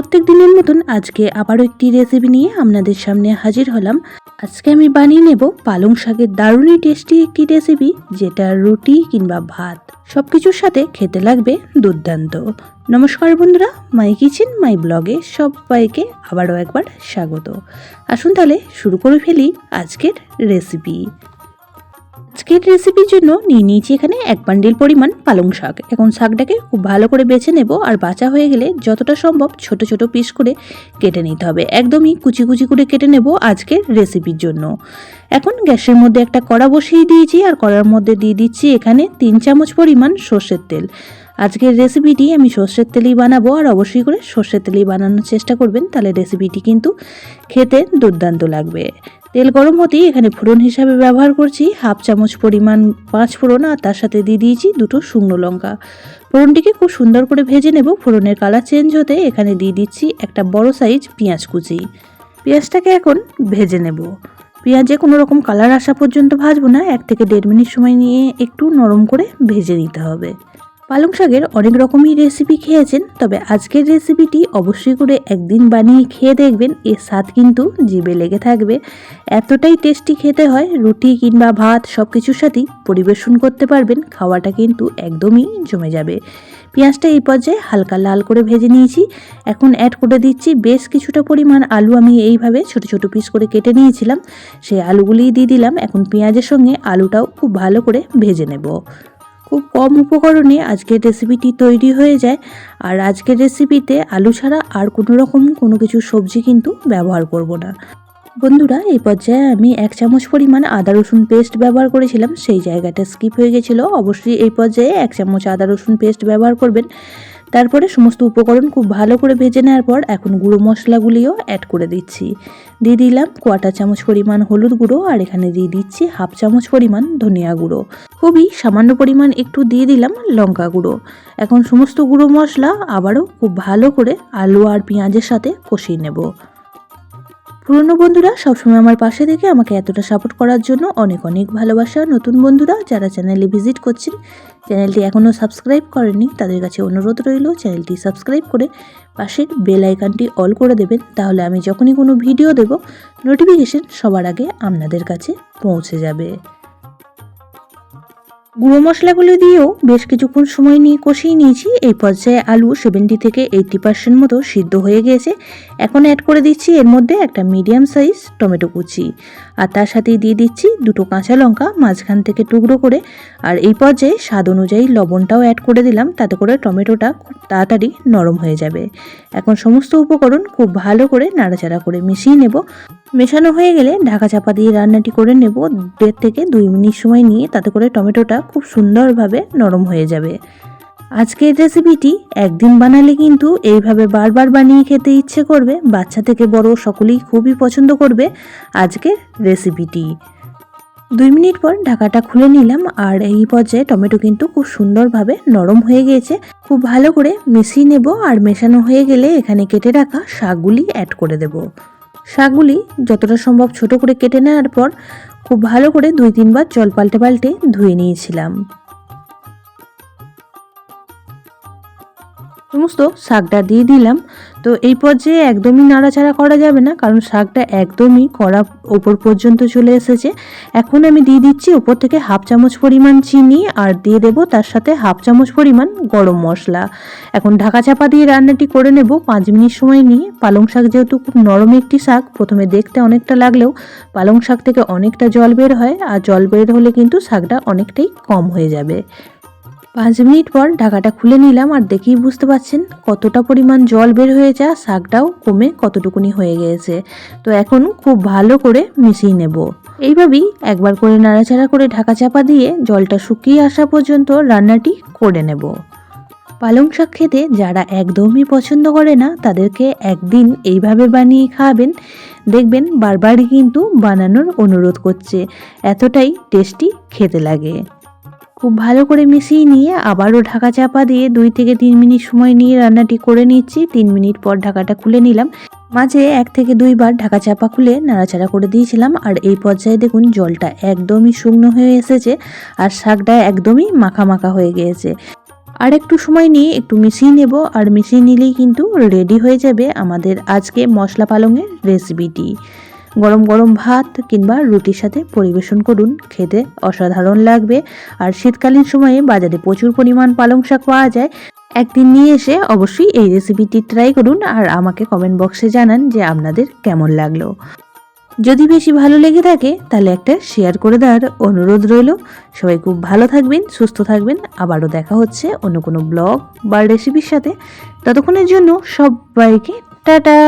প্রত্যেক দিনের মতন আজকে আবারও একটি রেসিপি নিয়ে আপনাদের সামনে হাজির হলাম। আজকে আমি বানিয়ে নেব পালং শাকের দারুণই টেস্টি একটি রেসিপি যেটা রুটি কিংবা ভাত। সব কিছুর সাথে খেতে লাগবে দুর্দান্ত। নমস্কার বন্ধুরা মাই কিচেন মাই ব্লগে সবাইকে আবারও একবার স্বাগত। আসুন তাহলে শুরু করে ফেলি আজকের রেসিপি আজকের রেসিপির জন্য নিয়ে নিয়েছি এখানে এক বান্ডিল পরিমাণ পালং শাক। এখন শাকটাকে খুব ভালো করে বেছে নেব আর বাঁচা হয়ে গেলে যতটা সম্ভব ছোট ছোট পিস করে কেটে নিতে হবে। একদমই কুচি কুচি করে কেটে নেব আজকের রেসিপির জন্য। এখন গ্যাসের মধ্যে একটা কড়া বসিয়ে দিয়েছি আর কড়ার মধ্যে দিয়ে দিচ্ছি এখানে তিন চামচ পরিমাণ সর্ষের তেল। আজকের রেসিপিটি আমি সর্ষের তেলেই বানাবো, আর অবশ্যই করে সর্ষের তেলেই বানানোর চেষ্টা করবেন, তাহলে রেসিপিটি কিন্তু খেতে দুর্দান্ত লাগবে। তেল গরম হতেই এখানে ফোড়ন হিসাবে ব্যবহার করছি, হাফ চামচ পরিমাণ পাঁচ ফোড়ন, আর তার সাথে দিয়ে দিয়েছি দুটো শুকনো লঙ্কা। ফোড়নটিকে খুব সুন্দর করে ভেজে নেব, ফোড়নের কালার চেঞ্জ হতে এখানে দিয়ে দিচ্ছি একটা বড় সাইজ পেঁয়াজ কুচি। পেঁয়াজটাকে এখন ভেজে নেব। পেঁয়াজে কোনো রকম কালার আসা পর্যন্ত ভাজবো না, এক থেকে দেড় মিনিট সময় নিয়ে একটু নরম করে ভেজে নিতে হবে। পালং শাকের অনেক রকমই রেসিপি খেয়েছেন, তবে আজকের রেসিপিটি অবশ্যই করে একদিন বানিয়ে খেয়ে দেখবেন, এর স্বাদ কিন্তু জিভে লেগে থাকবে। এতটাই টেস্টি খেতে হয়, রুটি কিংবা ভাত সব কিছুর সাথেই পরিবেশন করতে পারবেন, খাওয়াটা কিন্তু একদমই জমে যাবে। পেঁয়াজটা এই পর্যায়ে হালকা লাল করে ভেজে নিয়েছি, এখন অ্যাড করে দিচ্ছি বেশ কিছুটা পরিমাণ আলু, আমি এইভাবে ছোট ছোট পিস করে কেটে নিয়েছিলাম, সেই আলুগুলিই দিয়ে দিলাম, এখন পেঁয়াজের সঙ্গে আলুটাও খুব ভালো করে ভেজে নেব। খুব কম উপকরণে আজকের রেসিপিটি তৈরি হয়ে যায়। আর আজকের রেসিপিতে আলু ছাড়া আর কোনো রকম কোনো কিছু সবজি কিন্তু ব্যবহার করব না। বন্ধুরা, এই পর্যায়ে আমি এক চামচ পরিমাণ আদা রসুন পেস্ট ব্যবহার করেছিলাম। সেই জায়গাটা স্কিপ হয়ে গেছিল। অবশ্যই এই পর্যায়ে এক চামচ আদা রসুন পেস্ট ব্যবহার করবেন। তারপরে সমস্ত উপকরণ খুব ভালো করে ভেজে নেওয়ার পর এখন গুঁড়ো মশলাগুলিও অ্যাড করে দিচ্ছি। দিয়ে দিলাম কোয়াটা চামচ পরিমাণ হলুদ গুঁড়ো আর এখানে দিয়ে দিচ্ছি হাফ চামচ পরিমাণ ধনিয়া গুঁড়ো। খুবই সামান্য পরিমাণ একটু দিয়ে দিলাম লঙ্কা গুঁড়ো। এখন সমস্ত গুঁড়ো মশলা আবারও খুব ভালো করে আলু আর পেঁয়াজের সাথে কষিয়ে নেব। পুরনো বন্ধুরা, সবসময় আমার পাশে থেকে আমাকে এতটা সাপোর্ট করার জন্য অনেক অনেক ভালোবাসা। নতুন বন্ধুরা, যারা চ্যানেলে ভিজিট করছেন চ্যানেলটি এখনও সাবস্ক্রাইব করেননি, তাদের কাছে অনুরোধ রইল চ্যানেলটি সাবস্ক্রাইব করে পাশের বেল আইকনটি অল করে দেবেন। তাহলে আমি যখনই কোনো ভিডিও দেব নোটিফিকেশন সবার আগে আপনাদের কাছে পৌঁছে যাবে। গুঁড়ো মশলাগুলি দিয়েও বেশ কিছুক্ষণ সময় নিয়ে কষিয়ে নিয়েছি। এই পর্যায়ে আলু সেভেন্টি থেকে এইটটি পার্সেন্ট মতো সিদ্ধ হয়ে গিয়েছে এখন অ্যাড করে দিচ্ছি এর মধ্যে একটা মিডিয়াম সাইজ টমেটো কুচি। আর তার সাথেই দিয়ে দিচ্ছি দুটো কাঁচা লঙ্কা মাঝখান থেকে টুকরো করে। আর এই পর্যায়ে স্বাদ অনুযায়ী লবণটাও অ্যাড করে দিলাম, তাতে করে টমেটোটা খুব তাড়াতাড়ি নরম হয়ে যাবে। এখন সমস্ত উপকরণ খুব ভালো করে নাড়াচাড়া করে মিশিয়ে নেব। মেশানো হয়ে গেলে ঢাকা চাপা দিয়ে রান্নাটি করে নেব। দেড় থেকে দুই মিনিট সময় নিয়ে তাতে করে টমেটোটা খুব সুন্দরভাবে নরম হয়ে যাবে। আজকের রেসিপিটি একদিন বানালে কিন্তু এইভাবে বারবার বানিয়ে খেতে ইচ্ছে করবে, বাচ্চা থেকে বড় সকলেই খুবই পছন্দ করবে আজকের রেসিপিটি দুই মিনিট পর ঢাকাটা খুলে নিলাম আর এই পর্যায়ে টমেটো কিন্তু খুব সুন্দরভাবে নরম হয়ে গিয়েছে। খুব ভালো করে মিশিয়ে নেব আর মেশানো হয়ে গেলে এখানে কেটে রাখা শাকগুলি অ্যাড করে দেব। শাকগুলি যতটা সম্ভব ছোট করে কেটে নেওয়ার পর খুব ভালো করে দুই তিনবার জল পাল্টে পাল্টে ধুয়ে নিয়েছিলাম। সমস্ত শাকটা দিয়ে দিলাম। তো এই পর্যায়ে একদমই নাড়াচাড়া করা যাবে না, কারণ শাকটা একদমই কড়া ওপর পর্যন্ত চলে এসেছে। এখন আমি দিয়ে দিচ্ছি ওপর থেকে হাফ চামচ পরিমাণ চিনি আর দিয়ে দেব তার সাথে হাফ চামচ পরিমাণ গরম মশলা। এখন ঢাকা চাপা দিয়ে রান্নাটি করে নেব পাঁচ মিনিট সময় নিয়ে। পালং শাক যেহেতু খুব নরম একটি শাক, প্রথমে দেখতে অনেকটা লাগলেও পালং শাক থেকে অনেকটা জল বের হয়, আর জল বের হলে কিন্তু শাকটা অনেকটাই কম হয়ে যাবে। পাঁচ মিনিট পর ঢাকাটা খুলে নিলাম আর দেখেই বুঝতে পারছেন কতটা পরিমাণ জল বের হয়ে যা, শাকটাও কমে কতটুকুনি হয়ে গিয়েছে। তো এখন খুব ভালো করে মিশিয়ে নেব। এইভাবেই একবার করে নাড়াচাড়া করে ঢাকা চাপা দিয়ে জলটা শুকিয়ে আসা পর্যন্ত রান্নাটি করে নেব। পালং শাক খেতে যারা একদমই পছন্দ করে না, তাদেরকে একদিন এইভাবে বানিয়ে খাওয়াবেন। দেখবেন বারবারই কিন্তু বানানোর অনুরোধ করছে। এতটাই টেস্টি খেতে লাগে। খুব ভালো করে মিশিয়ে নিয়ে আবারও ঢাকা চাপা দিয়ে দুই থেকে তিন মিনিট সময় নিয়ে রান্নাটি করে নিচ্ছি। তিন মিনিট পর ঢাকাটা খুলে নিলাম। মাঝে এক থেকে দুইবার ঢাকা চাপা খুলে নাড়াচাড়া করে দিয়েছিলাম। আর এই পর্যায়ে দেখুন জলটা একদমই শুকনো হয়ে এসেছে আর শাকটা একদমই মাখা মাখা হয়ে গিয়েছে। আর একটু সময় নিয়ে একটু মিশিয়ে নেব। আর মিশিয়ে নিলেই কিন্তু রেডি হয়ে যাবে আমাদের আজকে মশলা পালংয়ের রেসিপিটি। গরম গরম ভাত কিংবা রুটির সাথে পরিবেশন করুন। খেতে অসাধারণ লাগবে। আর শীতকালীন সময়ে বাজারে প্রচুর পরিমাণ পালং শাক পাওয়া যায়। একদিন নিয়ে এসে অবশ্যই এই রেসিপিটি ট্রাই করুন আর আমাকে কমেন্ট বক্সে জানান যে আপনাদের কেমন লাগল। যদি বেশি ভালো লেগে থাকে, তাহলে একটা শেয়ার করে দেওয়ার অনুরোধ রইল। সবাই খুব ভালো থাকবেন, সুস্থ থাকবেন। আবারও দেখা হচ্ছে অন্য কোনো ব্লগ বা রেসিপির সাথে। ততক্ষণের জন্য সবাইকে টাটা!